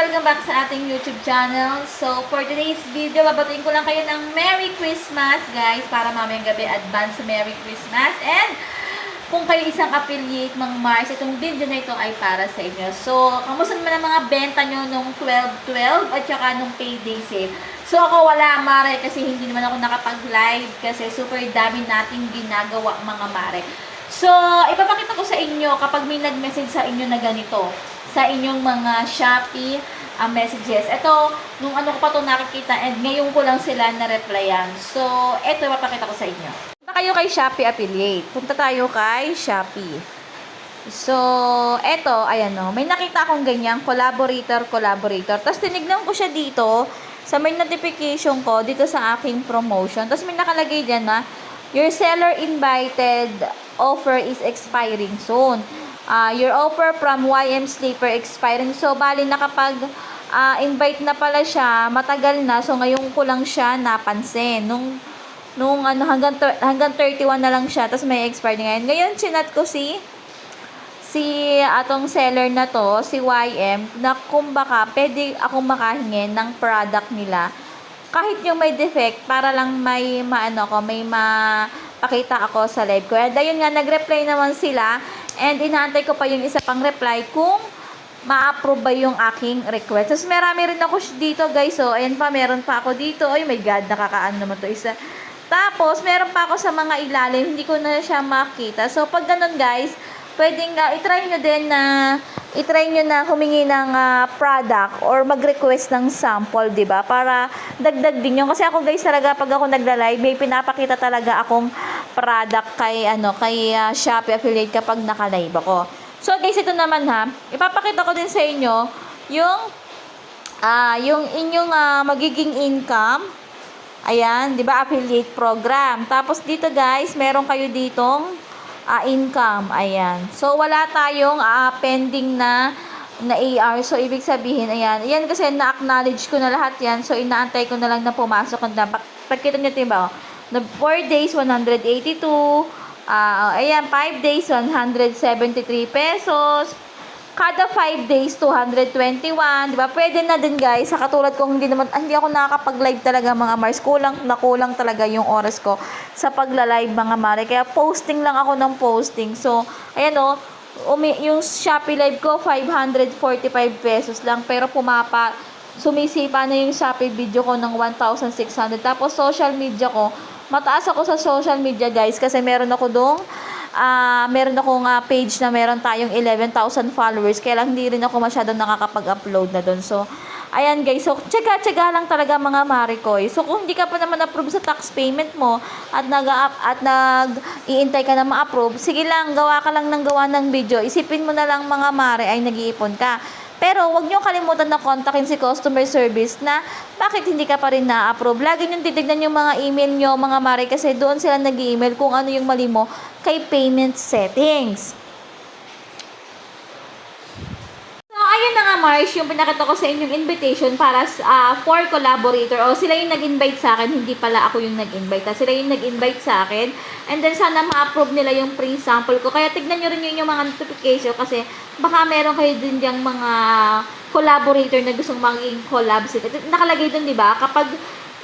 Welcome back sa ating YouTube channel. So, for today's video, babatuin ko lang kayo ng Merry Christmas, guys, para mamayang gabi advance Merry Christmas. And, kung kayo isang affiliate, Mang Mars, itong video na ito ay para sa inyo. So, kamusta naman ang mga benta nyo nung 12-12 at saka nung payday sale? So, ako wala, Mare, kasi hindi naman ako nakapag-live kasi super dami nating ginagawa, mga Mare. So, ipapakita ko sa inyo kapag may nag-message sa inyo na ganito sa inyong mga Shopee uh, messages. Ito, nung ano ko pa ito nakikita and ngayon ko lang sila na-replyan. So, ito ipapakita ko sa inyo. Punta kayo kay Shopee affiliate. Punta tayo kay Shopee. So, eto, ayan o. May nakita akong ganyan, collaborator, collaborator. Tapos tinignan ko siya dito sa may notification ko dito sa aking promotion. Tapos may nakalagay dyan na your seller invited offer is expiring soon. Uh, your offer from YM Sleeper expiring. So, bali nakapag uh, invite na pala siya, matagal na. So, ngayon ko lang siya napansin. Nung nung ano hanggang hanggang 31 na lang siya tapos may expire ngayon. Ngayon chinat ko si si atong seller na to, si YM, na kung baka pwede akong makahingi ng product nila kahit yung may defect para lang may maano ko, may mapakita ako sa live ko. And ayun nga, nag-reply naman sila and inaantay ko pa yung isa pang reply kung ma-approve ba yung aking request. Tapos marami rin ako dito guys. So, ayan pa, meron pa ako dito. Ay, my God, nakakaano naman to isa. Tapos, meron pa ako sa mga ilalim. Hindi ko na siya makita. So, pag ganun guys, pwedeng uh, itry nyo din na itry nyo na humingi ng uh, product or mag-request ng sample, 'di ba? Para dagdag din 'yung kasi ako guys talaga pag ako nagla-live, may pinapakita talaga akong product kay ano, kay uh, Shopee affiliate kapag naka-live ako. So guys, ito naman ha. Ipapakita ko din sa inyo yung uh, yung inyong uh, magiging income Ayan, 'di ba? Affiliate program. Tapos dito guys, meron kayo ditong uh, income. Ayan. So, wala tayong uh, pending na na AR. So, ibig sabihin, ayan. Ayan kasi na-acknowledge ko na lahat yan. So, inaantay ko na lang na pumasok. Ang dapat, pagkita nyo ito ba? The 4 days, 182. Uh, ayan, 5 days, 173 pesos. Kada 5 days, 221. Di ba? Pwede na din guys. Sa katulad kong hindi naman, hindi ako nakakapag-live talaga mga Mars. Kulang, nakulang talaga yung oras ko sa pagla-live mga Mare. Kaya posting lang ako ng posting. So, ayan o. Umi, yung Shopee live ko, 545 pesos lang. Pero pumapa, sumisipa na yung Shopee video ko ng 1,600. Tapos social media ko, mataas ako sa social media guys. Kasi meron ako dong uh, meron akong uh, page na meron tayong 11,000 followers. Kaya lang hindi rin ako masyadong nakakapag-upload na doon. So, ayan guys. So, tsaga-tsaga lang talaga mga marikoy. So, kung hindi ka pa naman approve sa tax payment mo at nag at nag-iintay ka na ma-approve, sige lang, gawa ka lang ng gawa ng video. Isipin mo na lang mga mare ay nag-iipon ka. Pero wag niyo kalimutan na kontakin si customer service na bakit hindi ka pa rin na-approve. Lagi niyo titignan yung mga email niyo, mga mare, kasi doon sila nag-email kung ano yung mali mo kay payment settings. So, ayun na nga, Mars, yung pinakita ko sa inyong invitation para uh, for collaborator. O, sila yung nag-invite sa akin, hindi pala ako yung nag-invite. Ha? Sila yung nag-invite sa akin. And then, sana ma-approve nila yung pre-sample ko. Kaya, tignan nyo rin yun yung mga notification kasi baka meron kayo din yung mga collaborator na gustong maging collab. Nakalagay dun, di ba? Kapag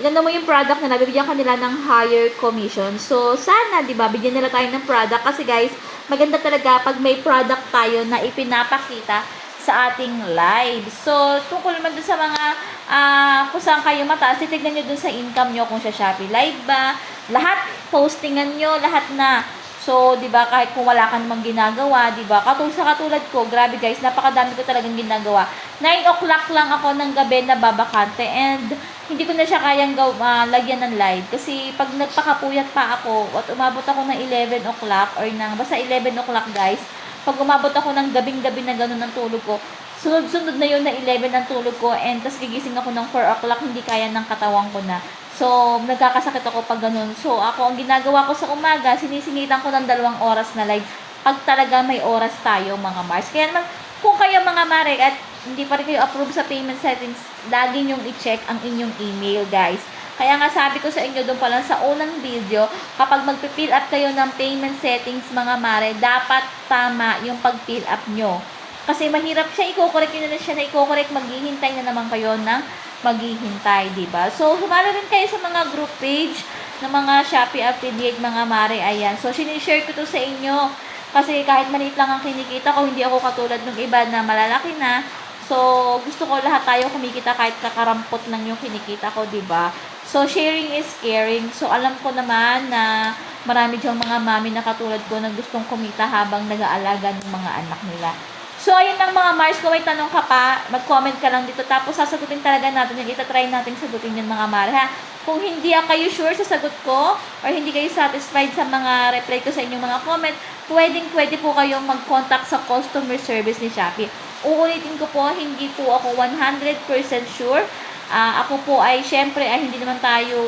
inano mo yung product na nabibigyan kanila ng higher commission. So, sana, di ba, bigyan nila tayo ng product. Kasi guys, maganda talaga pag may product tayo na ipinapakita sa ating live. So, tungkol naman dun sa mga uh, kung saan kayo mataas, titignan nyo dun sa income nyo kung sa Shopee Live ba. Lahat, postingan nyo, lahat na. So, 'di ba, kahit kung wala ka namang ginagawa, 'di ba? Katulad sa katulad ko, grabe guys, napakadami ko talagang ginagawa. 9 o'clock lang ako ng gabi na babakante and hindi ko na siya kayang gaw, uh, lagyan ng live kasi pag nagpakapuyat pa ako at umabot ako ng 11 o'clock or ng basta 11 o'clock guys, pag umabot ako ng gabing-gabi na gano'n ng tulog ko, sunod-sunod na yun na 11 ang tulog ko and tapos gigising ako ng 4 o'clock, hindi kaya ng katawan ko na. So, nagkakasakit ako pag ganun. So, ako, ang ginagawa ko sa umaga, sinisingitan ko ng dalawang oras na live pag talaga may oras tayo, mga Mars. Kaya naman, kung kayo mga Mare at hindi pa rin kayo approve sa payment settings, lagi nyong i-check ang inyong email, guys. Kaya nga sabi ko sa inyo doon pa lang sa unang video, kapag magpipill up kayo ng payment settings, mga Mare, dapat tama yung pag-fill up nyo. Kasi mahirap siya, i-correct yun na siya na i-correct, maghihintay na naman kayo ng maghihintay, di ba? So, sumali rin kayo sa mga group page ng mga Shopee affiliate, mga mare, ayan. So, sinishare ko to sa inyo. Kasi kahit maliit lang ang kinikita ko, hindi ako katulad ng iba na malalaki na. So, gusto ko lahat tayo kumikita kahit kakarampot lang yung kinikita ko, di ba? So, sharing is caring. So, alam ko naman na marami diyang mga mami na katulad ko na gustong kumita habang nag-aalaga ng mga anak nila. So, ayun lang mga Mars, kung may tanong ka pa, mag-comment ka lang dito. Tapos, sasagutin talaga natin yung itatry natin sagutin yung mga Mare, ha? Kung hindi kayo sure sa sagot ko, or hindi kayo satisfied sa mga reply ko sa inyong mga comment, pwedeng pwede po kayong mag-contact sa customer service ni Shopee. Uulitin ko po, hindi po ako 100% sure. Ah, ako po ay, syempre, ay hindi naman tayo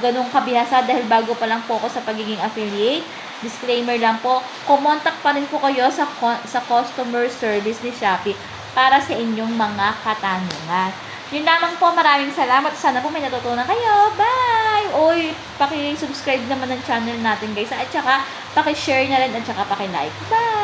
ganong kabihasa dahil bago pa lang po ako sa pagiging affiliate. Disclaimer lang po, kumontak pa rin po kayo sa, sa customer service ni Shopee para sa inyong mga katanungan. Yun lamang po, maraming salamat. Sana po may natutunan kayo. Bye! Oy, paki-subscribe naman ng channel natin guys. At saka, paki-share na rin at saka paki-like. Bye!